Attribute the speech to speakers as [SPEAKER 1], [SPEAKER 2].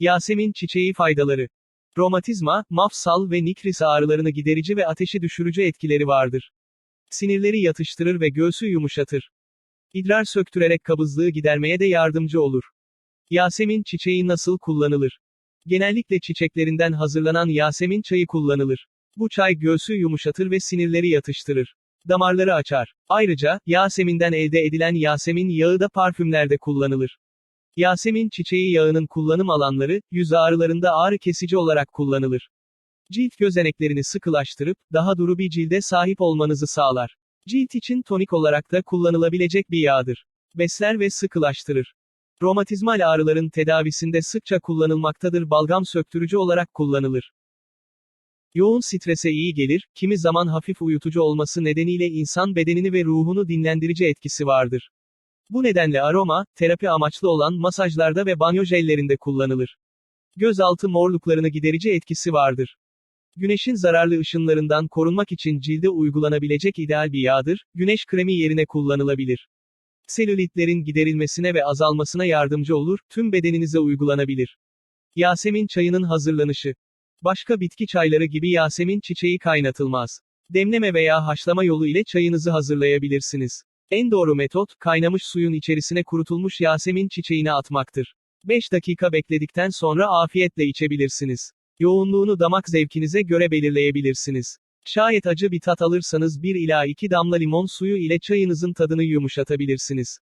[SPEAKER 1] Yasemin çiçeği faydaları. Romatizma, mafsal ve nikris ağrılarını giderici ve ateşi düşürücü etkileri vardır. Sinirleri yatıştırır ve göğsü yumuşatır. İdrar söktürerek kabızlığı gidermeye de yardımcı olur. Yasemin çiçeği nasıl kullanılır? Genellikle çiçeklerinden hazırlanan Yasemin çayı kullanılır. Bu çay göğsü yumuşatır ve sinirleri yatıştırır. Damarları açar. Ayrıca, Yasemin'den elde edilen Yasemin yağı da parfümlerde kullanılır. Yasemin çiçeği yağının kullanım alanları, yüz ağrılarında ağrı kesici olarak kullanılır. Cilt gözeneklerini sıkılaştırıp, daha duru bir cilde sahip olmanızı sağlar. Cilt için tonik olarak da kullanılabilecek bir yağdır. Besler ve sıkılaştırır. Romatizmal ağrıların tedavisinde sıkça kullanılmaktadır balgam söktürücü olarak kullanılır. Yoğun strese iyi gelir, kimi zaman hafif uyutucu olması nedeniyle insan bedenini ve ruhunu dinlendirici etkisi vardır. Bu nedenle aroma, terapi amaçlı olan masajlarda ve banyo jellerinde kullanılır. Gözaltı morluklarını giderici etkisi vardır. Güneşin zararlı ışınlarından korunmak için cilde uygulanabilecek ideal bir yağdır, güneş kremi yerine kullanılabilir. Selülitlerin giderilmesine ve azalmasına yardımcı olur, tüm bedeninize uygulanabilir. Yasemin çayının hazırlanışı. Başka bitki çayları gibi Yasemin çiçeği kaynatılmaz. Demleme veya haşlama yolu ile çayınızı hazırlayabilirsiniz. En doğru metot, kaynamış suyun içerisine kurutulmuş Yasemin çiçeğini atmaktır. 5 dakika bekledikten sonra afiyetle içebilirsiniz. Yoğunluğunu damak zevkinize göre belirleyebilirsiniz. Şayet acı bir tat alırsanız 1 ila 2 damla limon suyu ile çayınızın tadını yumuşatabilirsiniz.